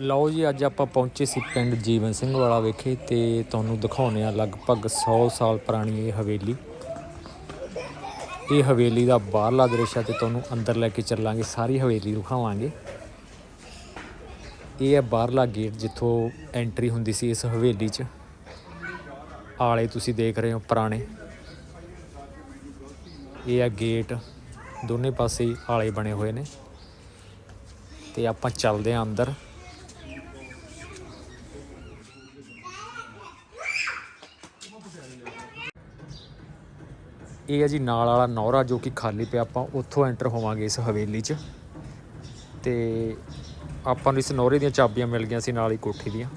ਲਓ ਜੀ, ਅੱਜ ਆਪਾਂ ਪਹੁੰਚੇ ਸੀ ਪਿੰਡ ਜੀਵਨ ਸਿੰਘ ਵਾਲਾ ਵਿਖੇ ਤੇ ਤੁਹਾਨੂੰ ਦਿਖਾਉਨੇ ਆ ਲਗਭਗ 100 ਸਾਲ ਪੁਰਾਣੀ ਇਹ ਹਵੇਲੀ। ਇਹ ਹਵੇਲੀ ਦਾ ਬਾਹਰਲਾ ਦ੍ਰਿਸ਼ ਹੈ ਤੇ ਤੁਹਾਨੂੰ ਅੰਦਰ ਲੈ ਕੇ ਚੱਲਾਂਗੇ, ਸਾਰੀ ਹਵੇਲੀ ਦਿਖਾਵਾਂਗੇ। ਇਹ ਹੈ ਬਾਹਰਲਾ ਗੇਟ ਜਿੱਥੋਂ ਐਂਟਰੀ ਹੁੰਦੀ ਸੀ ਇਸ ਹਵੇਲੀ 'ਚ। ਆਲੇ ਤੁਸੀਂ ਦੇਖ ਰਹੇ ਹੋ ਪੁਰਾਣੇ। ਇਹ ਹੈ ਗੇਟ, ਦੋਨੇ ਪਾਸੇ ਆਲੇ ਬਣੇ ਹੋਏ ਨੇ। ਤੇ ਆਪਾਂ ਚੱਲਦੇ ਆਂ ਅੰਦਰ। ਇਹ ਹੈ ਜੀ ਨਾਲ ਵਾਲਾ ਨੌਰਾ ਜੋ ਕਿ ਖਾਲੀ ਪਿਆ, ਆਪਾਂ ਉੱਥੋਂ ਐਂਟਰ ਹੋਵਾਂਗੇ ਇਸ ਹਵੇਲੀ 'ਚ। ਤੇ ਆਪਾਂ ਨੂੰ ਇਸ ਨੌਰੇ ਦੀਆਂ ਚਾਬੀਆਂ ਮਿਲ ਗਈਆਂ ਸੀ ਨਾਲ ਹੀ ਕੋਠੀ ਦੀਆਂ।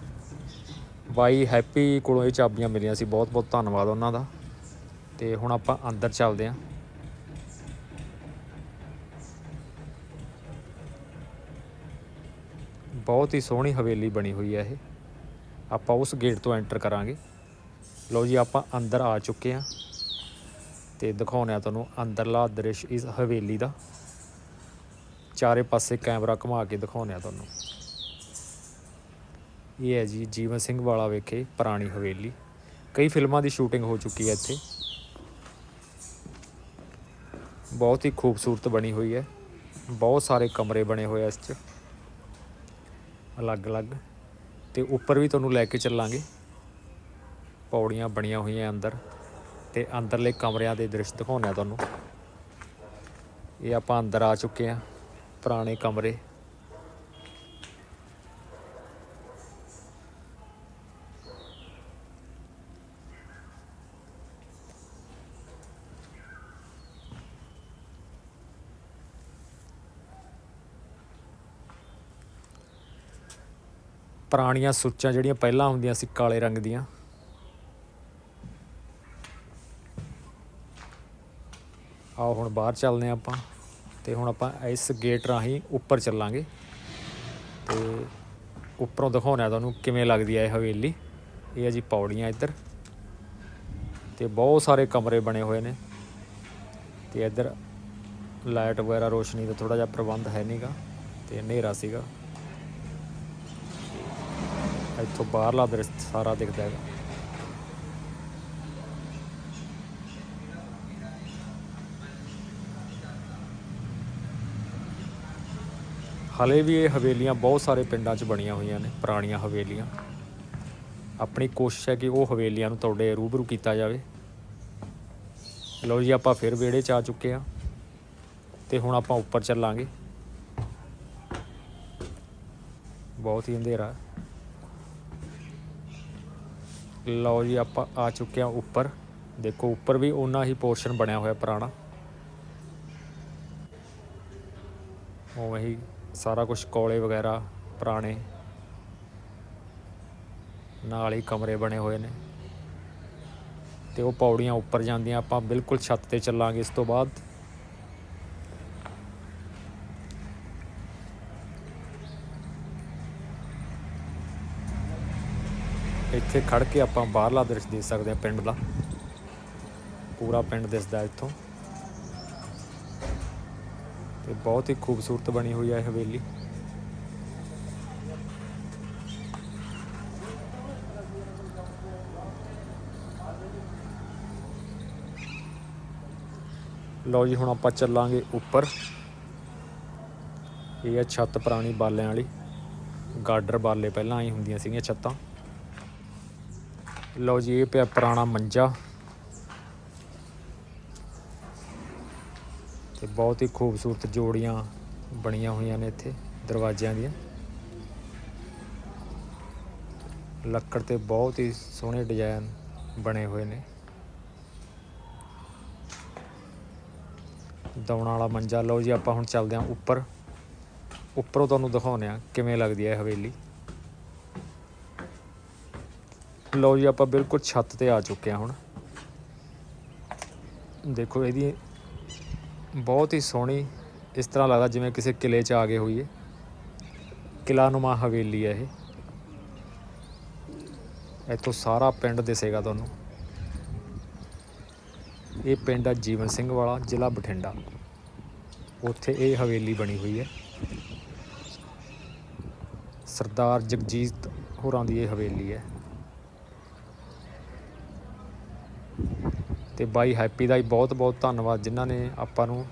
ਬਾਈ ਹੈਪੀ ਕੋਲੋਂ ਇਹ ਚਾਬੀਆਂ ਮਿਲੀਆਂ ਸੀ, ਬਹੁਤ ਬਹੁਤ ਧੰਨਵਾਦ ਉਹਨਾਂ ਦਾ। ਤੇ ਹੁਣ ਆਪਾਂ ਅੰਦਰ ਚੱਲਦੇ ਆਂ। ਬਹੁਤ ਹੀ ਸੋਹਣੀ ਹਵੇਲੀ ਬਣੀ ਹੋਈ ਹੈ ਇਹ। ਆਪਾਂ ਉਸ ਗੇਟ ਤੋਂ ਐਂਟਰ ਕਰਾਂਗੇ। ਲਓ ਜੀ, ਆਪਾਂ ਅੰਦਰ ਆ ਚੁੱਕੇ ਹਾਂ ਤੇ ਦਿਖਾਉਣਾ ਤੁਹਾਨੂੰ ਅੰਦਰਲਾ ਦ੍ਰਿਸ਼ ਇਸ ਹਵੇਲੀ ਦਾ। ਚਾਰੇ ਪਾਸੇ ਕੈਮਰਾ ਘੁਮਾ ਕੇ ਦਿਖਾਉਣਾ ਤੁਹਾਨੂੰ। ਇਹ ਹੈ ਜੀ ਜੀਵਨ ਸਿੰਘ ਵਾਲਾ ਵੇਖੇ ਪੁਰਾਣੀ ਹਵੇਲੀ। ਕਈ ਫਿਲਮਾਂ ਦੀ ਸ਼ੂਟਿੰਗ ਹੋ ਚੁੱਕੀ ਹੈ ਇੱਥੇ। ਬਹੁਤ ਹੀ ਖੂਬਸੂਰਤ ਬਣੀ ਹੋਈ ਹੈ। ਬਹੁਤ ਸਾਰੇ ਕਮਰੇ ਬਣੇ ਹੋਏ ਆ ਇਸ 'ਚ। ਅਲੱਗ-ਅਲੱਗ। ਤੇ ਉੱਪਰ ਵੀ ਤੁਹਾਨੂੰ ਲੈ ਕੇ ਚੱਲਾਂਗੇ। ਪੌੜੀਆਂ ਬਣੀਆਂ ਹੋਈਆਂ ਅੰਦਰ। ਤੇ ਅੰਦਰਲੇ ਕਮਰਿਆਂ ਦੇ ਦ੍ਰਿਸ਼ ਦਿਖਾਉਂਦੇ ਆ ਤੁਹਾਨੂੰ। ਇਹ ਆਪਾਂ ਅੰਦਰ ਆ ਚੁੱਕੇ ਆ ਪੁਰਾਣੇ ਕਮਰੇ। ਪੁਰਾਣੀਆਂ ਸੁੱਚਾਂ ਜਿਹੜੀਆਂ ਪਹਿਲਾਂ ਹੁੰਦੀਆਂ ਸੀ, ਕਾਲੇ ਰੰਗ ਦੀਆਂ ਆਓ ਹੁਣ ਬਾਹਰ ਚੱਲਦੇ ਹਾਂ ਆਪਾਂ ਤੇ ਹੁਣ ਆਪਾਂ ਇਸ ਗੇਟ ਰਾਹੀਂ ਉੱਪਰ ਚੱਲਾਂਗੇ ਤੇ ਉੱਪਰੋਂ ਦਿਖਾਉਣਾ ਤੁਹਾਨੂੰ ਕਿਵੇਂ ਲੱਗਦੀ ਹੈ ਇਹ ਹਵੇਲੀ। ਇਹ ਹੈ ਜੀ ਪੌੜੀਆਂ ਇੱਧਰ ਤੇ ਬਹੁਤ ਸਾਰੇ ਕਮਰੇ ਬਣੇ ਹੋਏ ਨੇ ਤੇ ਇੱਧਰ ਲਾਈਟ ਵਗੈਰਾ ਰੋਸ਼ਨੀ ਦਾ ਥੋੜਾ ਜਿਹਾ ਪ੍ਰਬੰਧ ਹੈ ਨਹੀਂਗਾ ਤੇ ਹਨੇਰਾ ਸੀਗਾ। ਇੱਥੋਂ ਬਾਹਰਲਾ ਦ੍ਰਿਸ਼ ਸਾਰਾ ਦਿਖਦਾ ਹੈਗਾ। ਹਲੇ ਵੀ ਇਹ ਹਵੇਲੀਆਂ ਬਹੁਤ ਸਾਰੇ ਪਿੰਡਾਂ 'ਚ ਬਣੀਆਂ ਹੋਈਆਂ ਨੇ, ਪੁਰਾਣੀਆਂ ਹਵੇਲੀਆਂ। ਆਪਣੀ ਕੋਸ਼ਿਸ਼ ਹੈ ਕਿ ਉਹ ਹਵੇਲੀਆਂ ਨੂੰ ਤੁਹਾਡੇ ਰੂਬਰੂ ਕੀਤਾ ਜਾਵੇ। ਲਓ ਜੀ, ਆਪਾਂ ਫਿਰ ਵਿਹੜੇ 'ਚ ਆ ਚੁੱਕੇ ਆ ਤੇ ਹੁਣ ਆਪਾਂ ਉੱਪਰ ਚੱਲਾਂਗੇ। ਬਹੁਤ ਹੀ ਅੰਧੇਰਾ ਲਓ ਜੀ, ਆਪਾਂ ਆ ਚੁੱਕੇ ਆ ਉੱਪਰ। ਦੇਖੋ, ਉੱਪਰ ਵੀ ਓਨਾ ਹੀ ਪੋਰਸ਼ਨ ਬਣਿਆ ਹੋਇਆ ਪੁਰਾਣਾ। ਉਵੇਂ ਹੀ ਸਾਰਾ ਕੁਝ ਕੋਲੇ ਵਗੈਰਾ ਪੁਰਾਣੇ ਨਾਲ ਹੀ ਕਮਰੇ ਬਣੇ ਹੋਏ ਨੇ। ਤੇ ਉਹ ਪੌੜੀਆਂ ਉੱਪਰ ਜਾਂਦੀਆਂ, ਆਪਾਂ ਬਿਲਕੁਲ ਛੱਤ ਤੇ ਚੱਲਾਂਗੇ ਇਸ ਤੋਂ ਬਾਅਦ। ਇੱਥੇ ਖੜ ਕੇ ਆਪਾਂ ਬਾਹਰਲਾ ਦ੍ਰਿਸ਼ ਦੇਖ ਸਕਦੇ ਹਾਂ ਪਿੰਡ ਦਾ। ਪੂਰਾ ਪਿੰਡ ਦਿਸਦਾ ਇੱਥੋਂ। ਤੇ ਬਹੁਤ ਹੀ ਖੂਬਸੂਰਤ ਬਣੀ ਹੋਈ ਹੈ ਇਹ ਹਵੇਲੀ। ਲਓ ਜੀ, ਹੁਣ ਆਪਾਂ ਚੱਲਾਂਗੇ ਉੱਪਰ। ਇਹ ਹੈ ਛੱਤ ਪੁਰਾਣੀ ਬਾਲਿਆਂ ਵਾਲੀ। ਗਾਡਰ ਬਾਲੇ ਪਹਿਲਾਂ ਆਈ ਹੁੰਦੀਆਂ ਸੀਗੀਆਂ ਛੱਤਾਂ। ਲਓ ਜੀ, ਇਹ ਪਿਆ ਪੁਰਾਣਾ ਮੰਜਾ। ਤੇ ਬਹੁਤ ਹੀ ਖੂਬਸੂਰਤ ਜੋੜੀਆਂ ਬਣੀਆਂ ਹੋਈਆਂ ਨੇ ਇੱਥੇ ਦਰਵਾਜ਼ਿਆਂ ਦੀਆਂ। ਲੱਕੜ ਤੇ ਬਹੁਤ ਹੀ ਸੋਹਣੇ ਡਿਜ਼ਾਈਨ ਬਣੇ ਹੋਏ ਨੇ। ਦੌਣ ਵਾਲਾ ਮੰਜਾ, ਲਓ ਜੀ ਆਪਾਂ ਹੁਣ ਚੱਲਦੇ ਹਾਂ ਉੱਪਰ। ਉੱਪਰੋਂ ਤੁਹਾਨੂੰ ਦਿਖਾਉਂਦੇ ਆ ਕਿਵੇਂ ਲੱਗਦੀ ਹੈ ਹਵੇਲੀ। ਲਓ ਜੀ ਆਪਾਂ ਬਿਲਕੁਲ ਛੱਤ ਤੇ ਆ ਚੁੱਕੇ ਹਾਂ ਹੁਣ। ਦੇਖੋ ਇਹਦੀ ਬਹੁਤ ਹੀ ਸੋਹਣੀ ਇਸ ਤਰ੍ਹਾਂ ਲੱਗਦਾ ਜਿਵੇਂ ਕਿਸੇ ਕਿਲੇ 'ਚ ਆ ਗਏ ਹੋਈਏ। ਕਿਲਾ ਨੁਮਾ ਹਵੇਲੀ ਹੈ ਇਹ। ਇੱਥੋਂ ਸਾਰਾ ਪਿੰਡ ਦਿਸੇਗਾ ਤੁਹਾਨੂੰ। ਇਹ ਪਿੰਡ ਹੈ ਜੀਵਨ ਸਿੰਘ ਵਾਲਾ, ਜ਼ਿਲ੍ਹਾ ਬਠਿੰਡਾ। ਉੱਥੇ ਇਹ ਹਵੇਲੀ ਬਣੀ ਹੋਈ ਹੈ। ਸਰਦਾਰ ਜਗਜੀਤ ਹੋਰਾਂ ਦੀ ਇਹ ਹਵੇਲੀ ਹੈ। ਤੇ ਬਾਈ ਹੈਪੀ ਦਾ ਹੀ ਬਹੁਤ ਬਹੁਤ ਧੰਨਵਾਦ, ਜਿਨ੍ਹਾਂ ਨੇ ਆਪਾਂ ਨੂੰ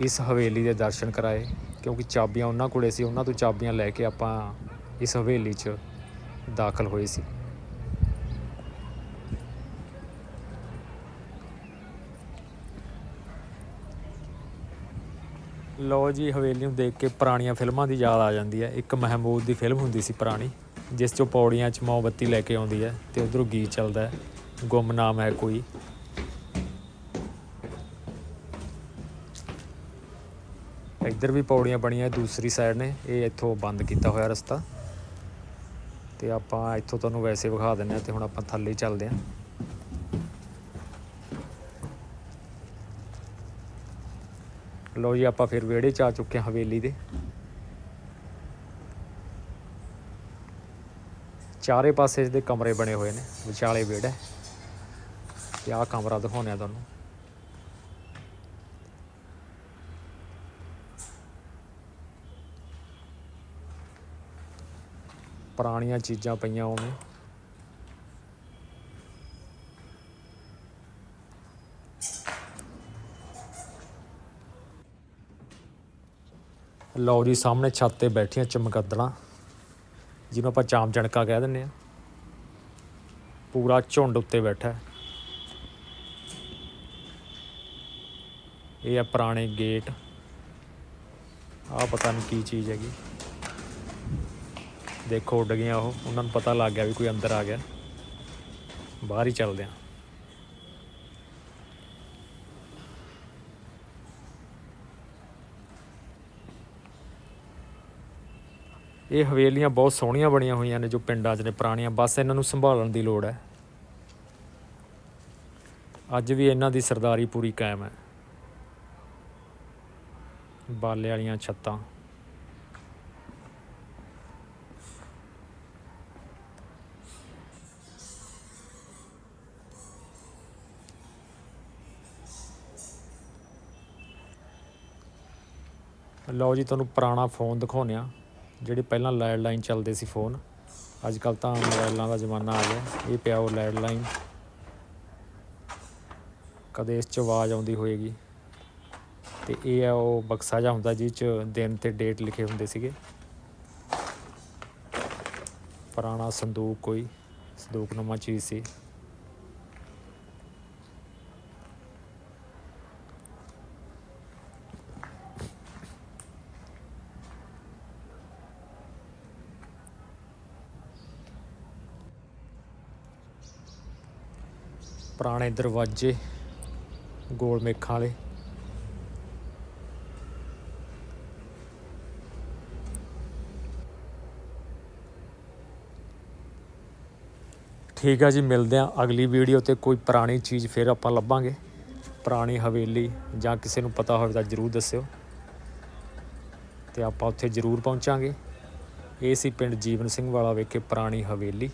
ਇਸ ਹਵੇਲੀ ਦੇ ਦਰਸ਼ਨ ਕਰਾਏ, ਕਿਉਂਕਿ ਚਾਬੀਆਂ ਉਹਨਾਂ ਕੋਲੇ ਸੀ, ਉਹਨਾਂ ਤੋਂ ਚਾਬੀਆਂ ਲੈ ਕੇ ਆਪਾਂ ਇਸ ਹਵੇਲੀ 'ਚ ਦਾਖਲ ਹੋਏ ਸੀ। ਲੋ ਜੀ, ਹਵੇਲੀ ਨੂੰ ਦੇਖ ਕੇ ਪੁਰਾਣੀਆਂ ਫਿਲਮਾਂ ਦੀ ਯਾਦ ਆ ਜਾਂਦੀ ਹੈ। ਇੱਕ ਮਹਿਮੂਦ ਦੀ ਫਿਲਮ ਹੁੰਦੀ ਸੀ ਪੁਰਾਣੀ, ਜਿਸ 'ਚੋਂ ਪੌੜੀਆਂ 'ਚ ਮੋਮਬੱਤੀ ਲੈ ਕੇ ਆਉਂਦੀ ਹੈ ਤੇ ਉਧਰੋਂ ਗੀਤ ਚੱਲਦਾ ਹੈ ਗੁੰਮਨਾਮ ਹੈ ਕੋਈ। ਇੱਧਰ ਵੀ ਪੌੜੀਆਂ ਬਣੀਆਂ ਦੂਸਰੀ ਸਾਈਡ ਨੇ, ਇਹ ਇੱਥੋਂ ਬੰਦ ਕੀਤਾ ਹੋਇਆ ਰਸਤਾ। ਤੇ ਆਪਾਂ ਇੱਥੋਂ ਤੁਹਾਨੂੰ ਵੈਸੇ ਵਿਖਾ ਦਿੰਦੇ ਆ ਤੇ ਹੁਣ ਆਪਾਂ ਥੱਲੇ ਚੱਲਦੇ ਹਾਂ। ਲੋ ਜੀ, ਆਪਾਂ ਫਿਰ ਵਿਹੜੇ ਚ ਆ ਚੁੱਕੇ ਹਾਂ ਹਵੇਲੀ ਦੇ। ਚਾਰੇ ਪਾਸੇ ਇਸ ਦੇ ਕਮਰੇ ਬਣੇ ਹੋਏ ਨੇ, ਵਿਚਾਲੇ ਵਿਹੜਾ ਤੇ ਆਹ ਕਮਰਾ ਦਿਖਾਉਂਦੇ ਆ ਤੁਹਾਨੂੰ। ਪੁਰਾਣੀਆਂ ਚੀਜ਼ਾਂ ਪਈਆਂ ਉਵੇਂ। ਲਓ ਜੀ, ਸਾਹਮਣੇ ਛੱਤ ਤੇ ਬੈਠੀਆਂ ਚਮਕੱਦੜਾਂ, ਜਿਹਨੂੰ ਆਪਾਂ ਚਾਮ ਚਣਕਾ ਕਹਿ ਦਿੰਦੇ ਆ ਪੂਰਾ ਝੁੰਡ ਉੱਤੇ ਬੈਠਾ ਹੈ। ਇਹ ਆ ਪੁਰਾਣੇ ਗੇਟ। ਆ ਪਤਾ ਨਹੀਂ ਕੀ ਚੀਜ਼ ਹੈਗੀ। ਦੇਖੋ ਉੱਡ ਗਈਆਂ ਉਹ। ਉਹਨਾਂ ਨੂੰ ਪਤਾ ਲੱਗ ਗਿਆ ਵੀ ਕੋਈ ਅੰਦਰ ਆ ਗਿਆ। ਬਾਹਰ ਹੀ ਚੱਲਦੇ ਆ ਇਹ ਹਵੇਲੀਆਂ ਬਹੁਤ ਸੋਹਣੀਆਂ ਬਣੀਆਂ ਹੋਈਆਂ ਨੇ ਜੋ ਪਿੰਡਾਂ 'ਚ ਨੇ, ਪੁਰਾਣੀਆਂ। ਬਸ ਇਹਨਾਂ ਨੂੰ ਸੰਭਾਲਣ ਦੀ ਲੋੜ ਹੈ। ਅੱਜ ਵੀ ਇਹਨਾਂ ਦੀ ਸਰਦਾਰੀ ਪੂਰੀ ਕਾਇਮ ਹੈ। ਬਾਲੇ ਵਾਲੀਆਂ ਛੱਤਾਂ। ਲਓ ਜੀ, ਤੁਹਾਨੂੰ ਪੁਰਾਣਾ ਫੋਨ ਦਿਖਾਉਂਦੇ ਆ ਜਿਹੜੇ ਪਹਿਲਾਂ ਲੈਂਡਲਾਈਨ ਚੱਲਦੇ ਸੀ ਫੋਨ ਅੱਜ ਕੱਲ ਤਾਂ ਮੋਬਾਈਲਾਂ ਦਾ ਜ਼ਮਾਨਾ ਆ ਗਿਆ। ਇਹ ਪਿਆ ਉਹ ਲੈਂਡਲਾਈਨ ਕਦੇ ਇਸ 'ਚ ਆਵਾਜ਼ ਆਉਂਦੀ ਹੋਏਗੀ। ਤੇ ਇਹ ਆ ਉਹ ਬਕਸਾ ਜਿਹਾ ਹੁੰਦਾ ਜਿਹ 'ਚ ਦਿਨ ਤੇ ਡੇਟ ਲਿਖੇ ਹੁੰਦੇ ਸੀਗੇ। ਪੁਰਾਣਾ ਸੰਦੂਕ ਕੋਈ ਸੰਦੂਕਨੁਮਾ ਚੀਜ਼ ਸੀ। ਪੁਰਾਣੇ ਦਰਵਾਜ਼ੇ, ਗੋਲ ਮੇਖਾਂ ਵਾਲੇ। ਠੀਕ ਆ ਜੀ, ਮਿਲਦੇ ਆ ਅਗਲੀ ਵੀਡੀਓ ਤੇ ਕੋਈ ਪੁਰਾਣੀ ਚੀਜ਼ ਫਿਰ ਆਪਾਂ ਲੱਭਾਂਗੇ। ਪੁਰਾਣੀ ਹਵੇਲੀ ਜਾਂ ਕਿਸੇ ਨੂੰ ਪਤਾ ਹੋਵੇ ਤਾਂ ਜਰੂਰ ਦੱਸਿਓ। ਤੇ ਆਪਾਂ ਉੱਥੇ ਜਰੂਰ ਪਹੁੰਚਾਂਗੇ। ਇਹ ਸੀ ਪਿੰਡ ਜੀਵਨ ਸਿੰਘ ਵਾਲਾ ਵੇਖੇ ਪੁਰਾਣੀ ਹਵੇਲੀ।